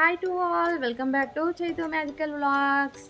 Hi to all welcome back to Chaitu magical vlogs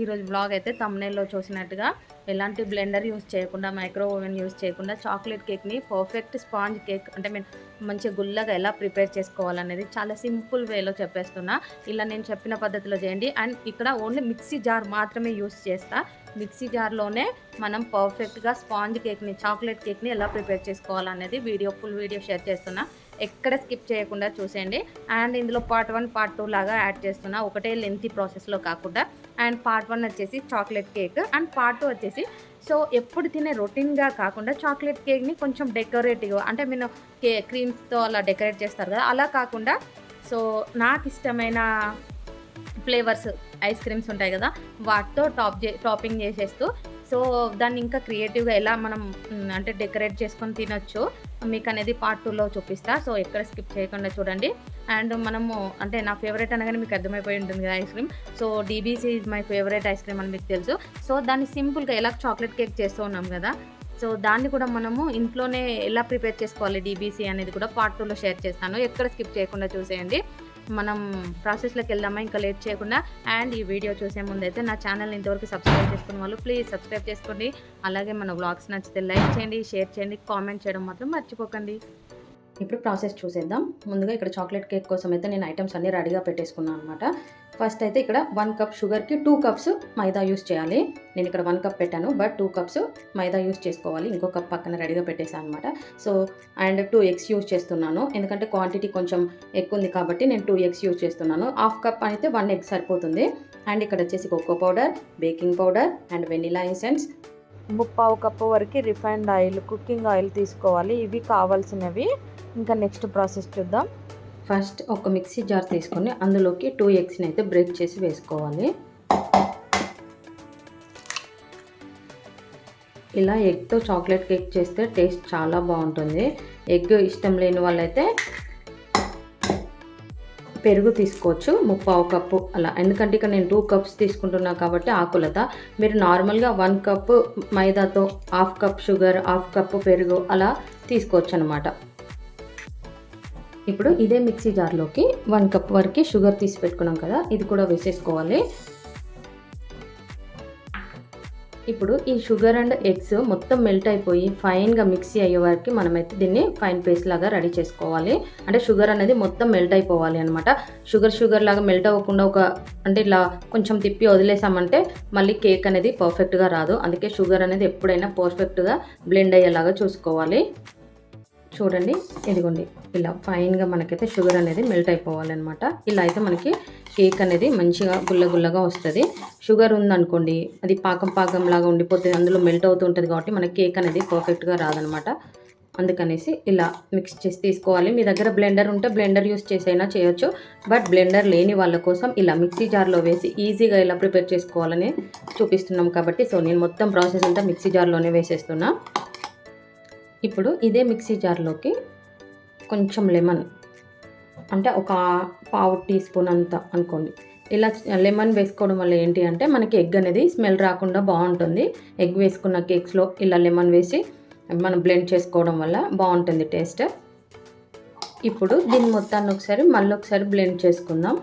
ఈరోజు vlog అయితే తమ్నేల్లో చూసినట్టుగా ఎలాంటి బ్లెండర్ యూస్ చేయకుండా మైక్రో ఓవెన్ యూస్ చేయకుండా చాక్లెట్ కేక్ని పర్ఫెక్ట్ స్పాంజ్ కేక్ అంటే మేము మంచిగా గుల్లగా ఎలా ప్రిపేర్ చేసుకోవాలనేది చాలా సింపుల్ వేలో చెప్పేస్తున్నా. ఇలా నేను చెప్పిన పద్ధతిలో చేయండి. అండ్ ఇక్కడ ఓన్లీ మిక్సీ జార్ మాత్రమే యూస్ చేస్తా. మిక్సీ జార్లోనే మనం పర్ఫెక్ట్గా స్పాంజ్ కేక్ని చాక్లెట్ కేక్ని ఎలా ప్రిపేర్ చేసుకోవాలనేది వీడియో ఫుల్ వీడియో షేర్ చేస్తున్నా. ఎక్కడ స్కిప్ చేయకుండా చూసేయండి. అండ్ ఇందులో పార్ట్ వన్ పార్ట్ టూ లాగా యాడ్ చేస్తున్నా. ఒకటే లెంతీ ప్రాసెస్లో కాకుండా. అండ్ పార్ట్ వన్ వచ్చేసి chocolate cake. And part two వచ్చేసి సో ఎప్పుడు తినే రొటీన్గా కాకుండా చాక్లెట్ కేక్ని కొంచెం డెకరేటివ్ అంటే మీరు కే క్రీమ్స్తో అలా డెకరేట్ చేస్తారు కదా అలా కాకుండా సో నాకు ఇష్టమైన ఫ్లేవర్స్ ఐస్ క్రీమ్స్ ఉంటాయి కదా వాటితో టాప్ చే టాపింగ్ చేసేస్తూ సో దాన్ని ఇంకా క్రియేటివ్గా ఎలా మనం అంటే డెకరేట్ చేసుకొని తినొచ్చు. మీకు అనేది పార్ట్ టూలో చూపిస్తా. సో ఎక్కడ స్కిప్ చేయకుండా చూడండి. అండ్ మనము అంటే నా ఫేవరెట్ అనగానే మీకు అర్థమైపోయి ఉంటుంది కదా ice cream. So DBC is my favourite ice cream అని మీకు తెలుసు. సో దాన్ని సింపుల్గా ఎలా చాక్లెట్ కేక్ చేస్తూ ఉన్నాం కదా. సో దాన్ని కూడా మనము ఇంట్లోనే ఎలా ప్రిపేర్ చేసుకోవాలి డీబీసీ అనేది కూడా పార్ట్ టూలో షేర్ చేస్తాను. ఎక్కడ స్కిప్ చేయకుండా చూసేయండి. మనం ప్రాసెస్లోకి వెళ్దామా? ఇంకా లేట్ చేయకుండా. అండ్ ఈ వీడియో చూసే ముందైతే నా ఛానల్ ఇంతవరకు సబ్స్క్రైబ్ చేసుకున్న వాళ్ళు ప్లీజ్ సబ్స్క్రైబ్ చేసుకోండి. అలాగే మన వ్లాగ్స్ నచ్చితే లైక్ చేయండి షేర్ చేయండి కామెంట్ చేయడం మాత్రం మర్చిపోకండి. ఇప్పుడు ప్రాసెస్ చూసేద్దాం. ముందుగా ఇక్కడ చాక్లెట్ కేక్ కోసం అయితే నేను ఐటమ్స్ అన్నీ రెడీగా పెట్టేసుకున్నాను అనమాట ఫస్ట్ అయితే ఇక్కడ వన్ కప్ షుగర్కి టూ కప్స్ మైదా యూస్ చేయాలి. నేను ఇక్కడ వన్ కప్ పెట్టాను but two cups maida use చేసుకోవాలి. ఇంకో కప్ పక్కన రెడీగా పెట్టేసాను అనమాట so and two eggs use చేస్తున్నాను. ఎందుకంటే క్వాంటిటీ కొంచెం ఎక్కువ ఉంది కాబట్టి నేను టూ ఎగ్స్ యూస్ చేస్తున్నాను. హాఫ్ కప్ అయితే వన్ ఎగ్ సరిపోతుంది. అండ్ ఇక్కడ వచ్చేసి cocoa powder baking powder and vanilla essence ముప్పావు కప్పు వరకు రిఫైన్డ్ ఆయిల్ కుకింగ్ ఆయిల్ తీసుకోవాలి. ఇవి కావాల్సినవి. ఇంకా నెక్స్ట్ ప్రాసెస్ చూద్దాం. ఫస్ట్ ఒక మిక్సీ జార్ తీసుకొని అందులోకి టూ ఎగ్స్ని అయితే బ్రేక్ చేసి వేసుకోవాలి. ఇలా ఎగ్తో చాక్లెట్ కేక్ చేస్తే టేస్ట్ చాలా బాగుంటుంది. ఎగ్ ఇష్టం లేని వాళ్ళైతే పెరుగు తీసుకోవచ్చు ముప్పావు కప్పు అలా. ఎందుకంటే ఇక్కడ నేను టూ కప్స్ తీసుకుంటున్నా కాబట్టి ఆకులత. మీరు నార్మల్గా one cup మైదాతో half cup sugar half cup పెరుగు అలా తీసుకోవచ్చు అనమాట ఇప్పుడు ఇదే మిక్సీ జార్లోకి వన్ కప్ వరకు షుగర్ తీసి పెట్టుకున్నాం కదా ఇది కూడా వేసేసుకోవాలి. ఇప్పుడు ఈ షుగర్ అండ్ ఎగ్స్ మొత్తం మెల్ట్ అయిపోయి ఫైన్గా మిక్సీ అయ్యే వరకు మనమైతే దీన్ని ఫైన్ పేస్ట్ లాగా రెడీ చేసుకోవాలి. అంటే షుగర్ అనేది మొత్తం మెల్ట్ అయిపోవాలి అనమాట షుగర్ షుగర్ లాగా మెల్ట్ అవ్వకుండా ఒక అంటే ఇలా కొంచెం తిప్పి వదిలేసామంటే మళ్ళీ కేక్ అనేది పర్ఫెక్ట్గా రాదు. అందుకే షుగర్ అనేది ఎప్పుడైనా పర్ఫెక్ట్గా బ్లెండ్ అయ్యేలాగా చూసుకోవాలి. చూడండి ఇదిగోండి. ఇలా ఫైన్గా మనకైతే షుగర్ అనేది మెల్ట్ అయిపోవాలన్నమాట. ఇలా అయితే మనకి కేక్ అనేది మంచిగా గుల్ల గుల్లగా వస్తుంది. షుగర్ ఉందనుకోండి అది పాకం పాకం లాగా ఉండిపోతుంది అందులో మెల్ట్ అవుతూ ఉంటుంది కాబట్టి మనకి కేక్ అనేది పర్ఫెక్ట్గా రాదనమాట అందుకనేసి ఇలా మిక్స్ చేసి తీసుకోవాలి. మీ దగ్గర బ్లెండర్ ఉంటే బ్లెండర్ యూస్ చేసైనా చేయొచ్చు. బట్ బ్లెండర్ లేని వాళ్ళ కోసం ఇలా మిక్సీ జార్లో వేసి ఈజీగా ఇలా ప్రిపేర్ చేసుకోవాలని చూపిస్తున్నాం కాబట్టి సో నేను మొత్తం ప్రాసెస్ అంతా మిక్సీ జార్లోనే వేసేస్తున్నా. ఇప్పుడు ఇదే మిక్సీ జార్లోకి కొంచెం లెమన్. అంటే ఒక పావు టీ స్పూన్ అంత అనుకోండి. ఇలా లెమన్ వేసుకోవడం వల్ల ఏంటి అంటే మనకి ఎగ్ అనేది స్మెల్ రాకుండా బాగుంటుంది. ఎగ్ వేసుకున్న కేక్స్లో ఇలా లెమన్ వేసి మనం బ్లెండ్ చేసుకోవడం వల్ల బాగుంటుంది టేస్ట్. ఇప్పుడు దీన్ని మొత్తాన్ని ఒకసారి మళ్ళీ ఒకసారి బ్లెండ్ చేసుకుందాం.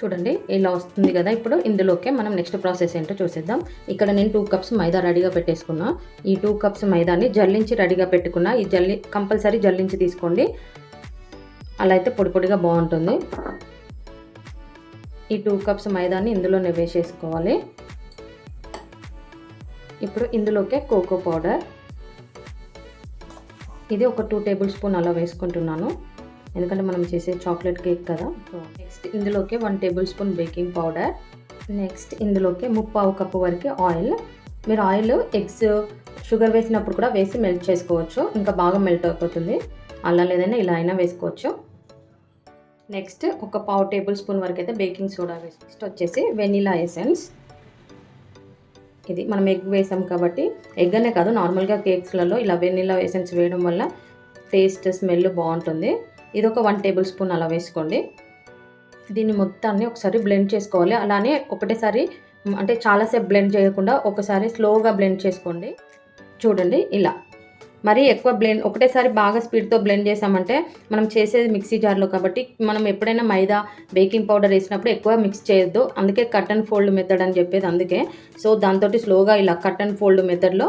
చూడండి ఇలా వస్తుంది కదా. ఇప్పుడు ఇందులోకే మనం నెక్స్ట్ ప్రాసెస్ ఏంటో చూసేద్దాం. ఇక్కడ నేను టూ కప్స్ మైదా రెడీగా పెట్టేసుకున్నా. ఈ టూ కప్స్ మైదాని జల్లించి రెడీగా పెట్టుకున్నా. ఈ జల్లి కంపల్సరీ జల్లించి తీసుకోండి. అలా అయితే పొడి పొడిగా బాగుంటుంది. ఈ టూ కప్స్ మైదాన్ని ఇందులోనే వేసేసుకోవాలి. ఇప్పుడు ఇందులోకే కోకో పౌడర్ ఇది ఒక టూ టేబుల్ స్పూన్ అలా వేసుకుంటున్నాను. ఎందుకంటే మనం చేసే చాక్లెట్ కేక్ కదా. సో నెక్స్ట్ ఇందులోకి one tablespoon baking powder next ఇందులోకి ముప్పావు కప్పు వరకు ఆయిల్ మీరు ఆయిల్ ఎగ్స్ షుగర్ వేసినప్పుడు కూడా వేసి మెల్ట్ చేసుకోవచ్చు. ఇంకా బాగా మెల్ట్ అయిపోతుంది అలా లేదైనా ఇలా అయినా వేసుకోవచ్చు. నెక్స్ట్ ఒక పావు టేబుల్ స్పూన్ వరకు అయితే బేకింగ్ సోడా వేసి నెక్స్ట్ వచ్చేసి వెనీలా ఎసెన్స్ ఇది మనం ఎగ్ వేసాం కాబట్టి ఎగ్ అనే కాదు నార్మల్గా కేక్స్లలో ఇలా వెనీలా ఎసెన్స్ వేయడం వల్ల టేస్ట్ స్మెల్ బాగుంటుంది. ఇది ఒక వన్ టేబుల్ స్పూన్ అలా వేసుకోండి. దీన్ని మొత్తాన్ని ఒకసారి బ్లెండ్ చేసుకోవాలి. అలానే ఒకటేసారి అంటే చాలాసేపు బ్లెండ్ చేయకుండా ఒకసారి స్లోగా బ్లెండ్ చేసుకోండి. చూడండి ఇలా. మరి ఎక్కువ బ్లెండ్ ఒకటేసారి బాగా స్పీడ్తో బ్లెండ్ చేసామంటే మనం చేసేది మిక్సీ జార్లో కాబట్టి మనం ఎప్పుడైనా మైదా బేకింగ్ పౌడర్ వేసినప్పుడు ఎక్కువ మిక్స్ చేయొద్దు. అందుకే కట్ అండ్ ఫోల్డ్ మెథడ్ అని చెప్పేది అందుకే. సో దాంతో స్లోగా ఇలా కట్ అండ్ ఫోల్డ్ మెథడ్లో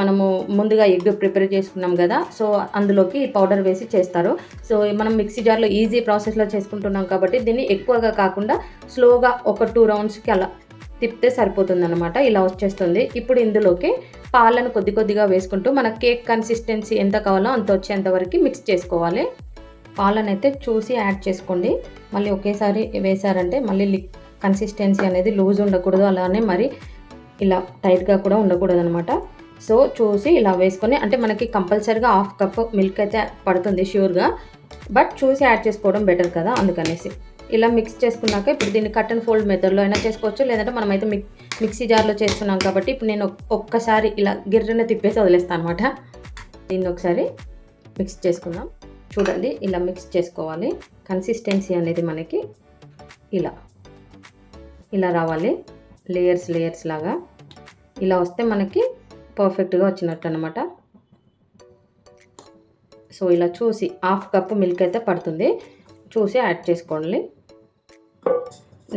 మనము ముందుగా ఎగ్ ప్రిపేర్ చేసుకున్నాం కదా సో అందులోకి పౌడర్ వేసి చేస్తారు. సో మనం మిక్సీ జార్లో ఈజీ ప్రాసెస్లో చేసుకుంటున్నాం కాబట్టి దీన్ని ఎక్కువగా కాకుండా స్లోగా ఒక టూ రౌండ్స్కి అలా తిప్పితే సరిపోతుంది అనమాట ఇలా వచ్చేస్తుంది. ఇప్పుడు ఇందులోకి పాలను కొద్ది కొద్దిగా వేసుకుంటూ మన కేక్ కన్సిస్టెన్సీ ఎంత కావాలో అంత వచ్చేంత వరకు మిక్స్ చేసుకోవాలి. పాలను అయితే చూసి యాడ్ చేసుకోండి. మళ్ళీ ఒకేసారి వేసారంటే మళ్ళీ లిక్ కన్సిస్టెన్సీ అనేది లూజ్ ఉండకూడదు అలానే మరి ఇలా టైట్గా కూడా ఉండకూడదు అనమాట సో చూసి ఇలా వేసుకొని అంటే మనకి కంపల్సరీగా హాఫ్ కప్ మిల్క్ అయితే పడుతుంది ష్యూర్గా. బట్ చూసి యాడ్ చేసుకోవడం బెటర్ కదా అందుకనేసి. ఇలా మిక్స్ చేసుకున్నాక ఇప్పుడు దీన్ని కట్ అండ్ ఫోల్డ్ మెథడ్లో అయినా చేసుకోవచ్చు లేదంటే మనమైతే మిక్ మిక్సీ జార్లో చేస్తున్నాం కాబట్టి ఇప్పుడు నేను ఒక్కసారి ఇలా గిర్రన తిప్పేసి వదిలేస్తాను అనమాట దీన్ని ఒకసారి మిక్స్ చేసుకుందాం. చూడండి ఇలా మిక్స్ చేసుకోవాలి. కన్సిస్టెన్సీ అనేది మనకి ఇలా. ఇలా రావాలి. లేయర్స్ లేయర్స్ లాగా. ఇలా వస్తే మనకి పర్ఫెక్ట్గా వచ్చినట్టు అనమాట సో ఇలా చూసి హాఫ్ కప్ మిల్క్ అయితే పడుతుంది. చూసి యాడ్ చేసుకోండి.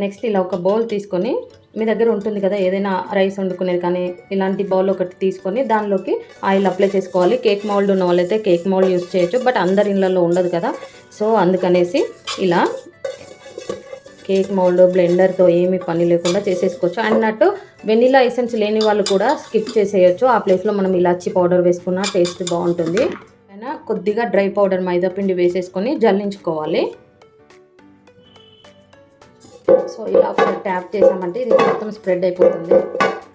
నెక్స్ట్ ఇలా ఒక బౌల్ తీసుకొని మీ దగ్గర ఉంటుంది కదా ఏదైనా రైస్ వండుకునేది కానీ ఇలాంటి బౌల్ ఒకటి తీసుకొని దానిలోకి ఆయిల్ అప్లై చేసుకోవాలి. కేక్ మౌల్డ్ ఉన్న వాళ్ళైతే కేక్ మౌల్డ్ యూస్ చేయొచ్చు బట్ అందరి ఇళ్ళల్లో ఉండదు కదా. సో అందుకనేసి ఇలా కేక్ మౌల్డ్ బ్లెండర్తో ఏమి పని లేకుండా చేసేసుకోవచ్చు. అన్నట్టు వెనీలా ఎసెన్స్ లేని వాళ్ళు కూడా స్కిప్ చేసేయచ్చు. ఆ ప్లేస్లో మనం ఇలాచి పౌడర్ వేసుకున్న టేస్ట్ బాగుంటుంది. అయినా కొద్దిగా డ్రై పౌడర్ మైదా పిండి వేసేసుకొని జల్లించుకోవాలి. సో ఇలా ఒకసారి ట్యాప్ చేసామంటే ఇది మొత్తం స్ప్రెడ్ అయిపోతుంది.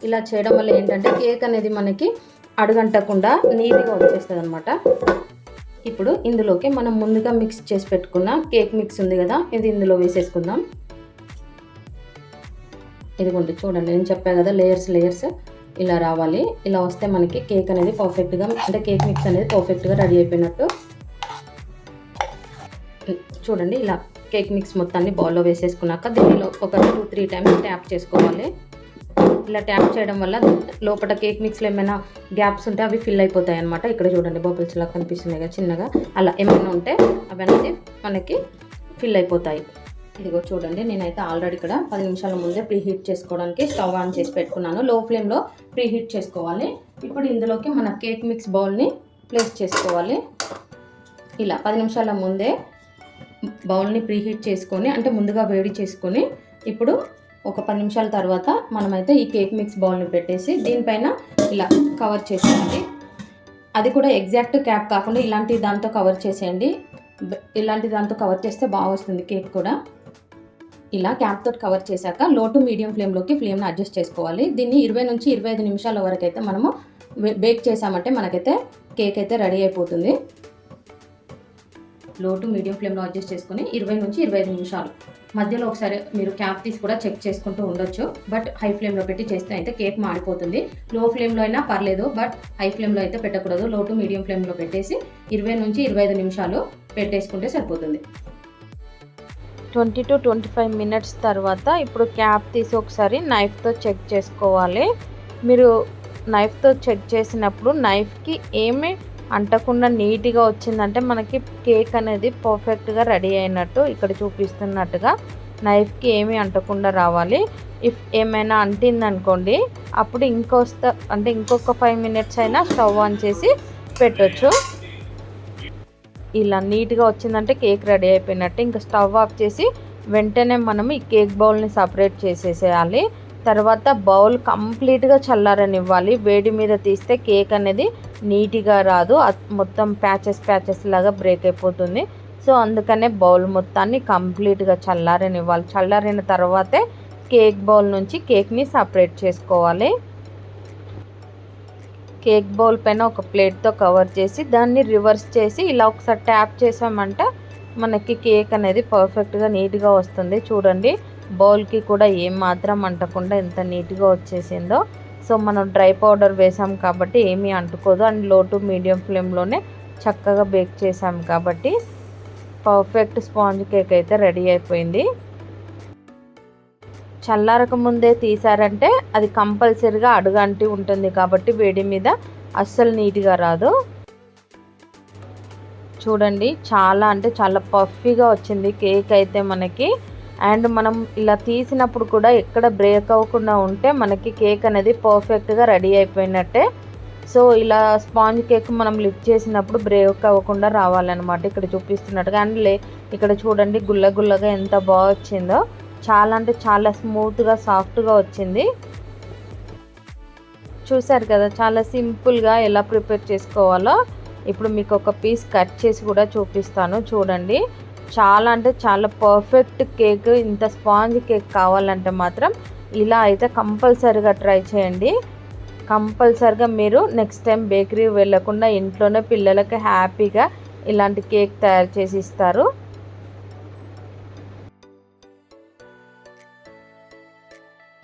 ఇలా చేయడం వల్ల ఏంటంటే కేక్ అనేది మనకి అడుగంటకుండా నీట్గా వచ్చేస్తుంది అనమాట ఇప్పుడు ఇందులోకి మనం ముందుగా మిక్స్ చేసి పెట్టుకున్న కేక్ మిక్స్ ఉంది కదా ఇది ఇందులో వేసేసుకుందాం. ఇదిగోండి చూడండి నేను చెప్పాను కదా లేయర్స్ లేయర్స్ ఇలా రావాలి. ఇలా వస్తే మనకి కేక్ అనేది పర్ఫెక్ట్గా అంటే కేక్ మిక్స్ అనేది పర్ఫెక్ట్గా రెడీ అయిపోయినట్టు. చూడండి ఇలా కేక్ మిక్స్ మొత్తాన్ని బౌల్లో వేసేసుకున్నాక దీనిలో ఒక టూ త్రీ టైమ్స్ ట్యాప్ చేసుకోవాలి. ఇలా ట్యాప్ చేయడం వల్ల లోపల కేక్ మిక్స్లో ఏమైనా గ్యాప్స్ ఉంటే అవి ఫిల్ అయిపోతాయి అనమాట ఇక్కడ చూడండి బబుల్స్ లాగా కనిపిస్తున్నాయి కదా చిన్నగా. అలా ఏమైనా ఉంటే అవి అనేది మనకి ఫిల్ అయిపోతాయి. ఇదిగో చూడండి నేనైతే ఆల్రెడీ ఇక్కడ పది నిమిషాల ముందే ప్రీ హీట్ చేసుకోవడానికి స్టవ్ ఆన్ చేసి పెట్టుకున్నాను. లో ఫ్లేమ్లో ప్రీ హీట్ చేసుకోవాలి. ఇప్పుడు ఇందులోకి మన కేక్ మిక్స్ బౌల్ని ప్లేస్ చేసుకోవాలి. ఇలా పది నిమిషాల ముందే బౌల్ని ప్రీహీట్ చేసుకొని అంటే ముందుగా వేడి చేసుకొని ఇప్పుడు ఒక పది నిమిషాల తర్వాత మనమైతే ఈ కేక్ మిక్స్ బౌల్ని పెట్టేసి దీనిపైన ఇలా కవర్ చేసేయండి అది కూడా ఎగ్జాక్ట్ క్యాప్ కాకుండా ఇలాంటి దాంతో కవర్ చేసేయండి. ఇలాంటి దాంతో కవర్ చేస్తే బాగా వస్తుంది కేక్ కూడా. ఇలా క్యాప్ తోటి కవర్ చేశాక లో టు మీడియం ఫ్లేమ్లోకి ఫ్లేమ్ని అడ్జస్ట్ చేసుకోవాలి. దీన్ని ఇరవై నుంచి ఇరవై ఐదు నిమిషాల వరకు అయితే మనము బేక్ చేసామంటే మనకైతే కేక్ అయితే రెడీ అయిపోతుంది. లో టు మీడియం ఫ్లేమ్లో అడ్జస్ట్ చేసుకుని ఇరవై నుంచి ఇరవై ఐదు నిమిషాలు. మధ్యలో ఒకసారి మీరు క్యాప్ తీసి కూడా చెక్ చేసుకుంటూ ఉండొచ్చు. బట్ హై ఫ్లేమ్లో పెట్టి చేస్తే అయితే కేక్ మాడిపోతుంది. లో ఫ్లేమ్లో అయినా పర్లేదు బట్ హై ఫ్లేమ్లో అయితే పెట్టకూడదు. లో టు మీడియం ఫ్లేమ్లో పెట్టేసి ఇరవై నుంచి ఇరవై ఐదు నిమిషాలు పెట్టేసుకుంటే సరిపోతుంది. Twenty to twenty five minutes తర్వాత ఇప్పుడు క్యాప్ తీసి ఒకసారి నైఫ్తో చెక్ చేసుకోవాలి. మీరు నైఫ్తో చెక్ చేసినప్పుడు నైఫ్కి ఏమి అంటకుండా నీట్గా వచ్చిందంటే మనకి కేక్ అనేది పర్ఫెక్ట్గా రెడీ అయినట్టు ఇక్కడ చూపిస్తున్నట్టుగా నైఫ్కి ఏమీ అంటకుండా రావాలి. ఇఫ్ ఏమైనా అంటిందనుకోండి అప్పుడు ఇంకొస్త అంటే ఇంకొక ఫైవ్ మినిట్స్ అయినా స్టవ్ ఆన్ చేసి పెట్టొచ్చు. ఇలా నీట్గా వచ్చిందంటే కేక్ రెడీ అయిపోయినట్టు. ఇంకా స్టవ్ ఆఫ్ చేసి వెంటనే మనం ఈ కేక్ బౌల్ని సపరేట్ చేసేసేయాలి. తర్వాత బౌల్ కంప్లీట్గా చల్లారనివ్వాలి. వేడి మీద తీస్తే కేక్ అనేది నీట్గా రాదు. మొత్తం ప్యాచెస్ ప్యాచెస్ లాగా బ్రేక్ అయిపోతుంది. సో అందుకనే బౌల్ మొత్తాన్ని కంప్లీట్గా చల్లారనివ్వాలి. చల్లారిన తర్వాతే కేక్ బౌల్ నుంచి కేక్ని సపరేట్ చేసుకోవాలి. కేక్ బౌల్ పైన ఒక ప్లేట్తో కవర్ చేసి దాన్ని రివర్స్ చేసి ఇలా ఒకసారి ట్యాప్ చేసామంటే. మనకి కేక్ అనేది పర్ఫెక్ట్గా నీట్గా వస్తుంది. చూడండి బౌల్కి కూడా ఏం మాత్రం అంటకుండా ఎంత నీట్గా వచ్చేసిందో. సో మనం డ్రై పౌడర్ వేసాం కాబట్టి ఏమీ అంటుకోదు. అండ్లో టు మీడియం ఫ్లేమ్లోనే చక్కగా బేక్ చేసాం కాబట్టి పర్ఫెక్ట్ స్పాంజ్ కేక్ అయితే రెడీ అయిపోయింది. చల్లారక ముందే తీసారంటే అది కంపల్సరిగా అడుగంటి ఉంటుంది కాబట్టి వేడి మీద అస్సలు నీట్గా రాదు. చూడండి చాలా అంటే చాలా పఫీగా వచ్చింది కేక్ అయితే మనకి. అండ్ మనం ఇలా తీసినప్పుడు కూడా ఎక్కడ బ్రేక్ అవ్వకుండా ఉంటే మనకి కేక్ అనేది పర్ఫెక్ట్గా రెడీ అయిపోయినట్టే. సో ఇలా స్పాంజ్ కేక్ మనం లిఫ్ట్ చేసినప్పుడు బ్రేక్ అవ్వకుండా రావాలన్నమాట. ఇక్కడ చూపిస్తున్నట్టుగా అండ్ లే ఇక్కడ చూడండి గుల్ల గుల్లగా ఎంత బాగా వచ్చిందో. చాలా అంటే చాలా స్మూత్గా సాఫ్ట్గా వచ్చింది. చూసారు కదా చాలా సింపుల్గా ఎలా ప్రిపేర్ చేసుకోవాలో. ఇప్పుడు మీకు ఒక పీస్ కట్ చేసి కూడా చూపిస్తాను చూడండి. చాలా అంటే చాలా పర్ఫెక్ట్ కేక్ ఇంత స్పాంజ్ కేక్ కావాలంటే మాత్రం ఇలా అయితే కంపల్సరీగా ట్రై చేయండి. కంపల్సరిగా మీరు నెక్స్ట్ టైం బేకరీ వెళ్ళకుండా ఇంట్లోనే పిల్లలకి హ్యాపీగా ఇలాంటి కేక్ తయారు చేసి ఇస్తారు.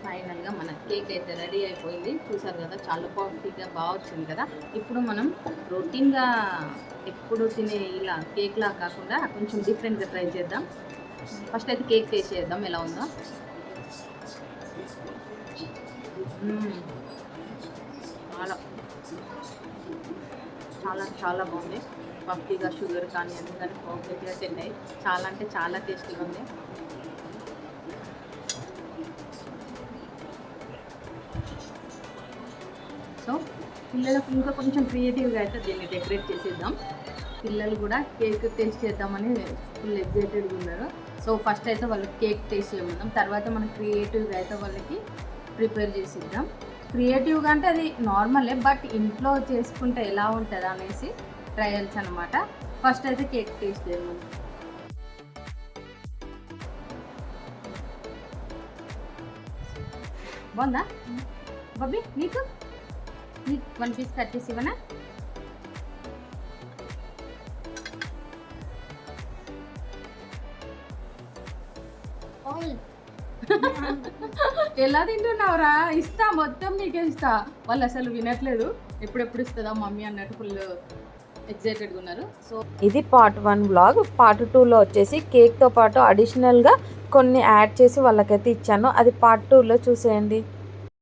ఫైనల్గా మన కేక్ అయితే రెడీ అయిపోయింది. చూసారు కదా చాలా పర్ఫెక్ట్గా బాగా వచ్చింది కదా. ఇప్పుడు మనం రొటీన్గా ఎప్పుడు తినే ఇలా కేక్లా కాకుండా కొంచెం డిఫరెంట్గా ట్రై చేద్దాం. ఫస్ట్ అయితే కేక్ టేస్ట్ చేద్దాం ఎలా ఉందో. చాలా. చాలా చాలా బాగుంది. పఫ్టీగా షుగర్ కానీ అన్ని కానీ పర్ఫెక్ట్గా సెట్ అయ్యి చాలా అంటే చాలా టేస్టీగా ఉంది. పిల్లలకు ఇంకా కొంచెం క్రియేటివ్గా అయితే దీన్ని డెకరేట్ చేసేద్దాం. పిల్లలు కూడా కేక్ టేస్ట్ చేద్దామని ఫుల్ ఎగ్జైటెడ్గా ఉన్నారు. సో ఫస్ట్ అయితే వాళ్ళకి కేక్ టేస్ట్ చేయమందాం తర్వాత మనం క్రియేటివ్గా అయితే వాళ్ళకి ప్రిపేర్ చేసిద్దాం. క్రియేటివ్గా అంటే అది నార్మలే బట్ ఇంట్లో చేసుకుంటే ఎలా ఉంటుందా అనేసి ట్రయల్స్ అనమాట ఫస్ట్ అయితే కేక్ టేస్ట్ చేయమని బాగుందా? బబ్బీ నీకు నీకు? వన్ పీస్ కట్ చేసి ఇవ్వనా? ఎలా తింటున్నావురా? ఇస్తా మొత్తం నీకే ఇస్తా. వాళ్ళు అసలు వినట్లేదు. ఎప్పుడెప్పుడు ఇస్తుందా మమ్మీ అన్నట్టు ఫుల్ ఎక్సైటెడ్గా ఉన్నారు. సో ఇది పార్ట్ వన్ బ్లాగ్ పార్ట్ టూలో వచ్చేసి కేక్తో పాటు అడిషనల్గా కొన్ని యాడ్ చేసి వాళ్ళకైతే ఇచ్చాను. అది పార్ట్ టూలో చూసేయండి.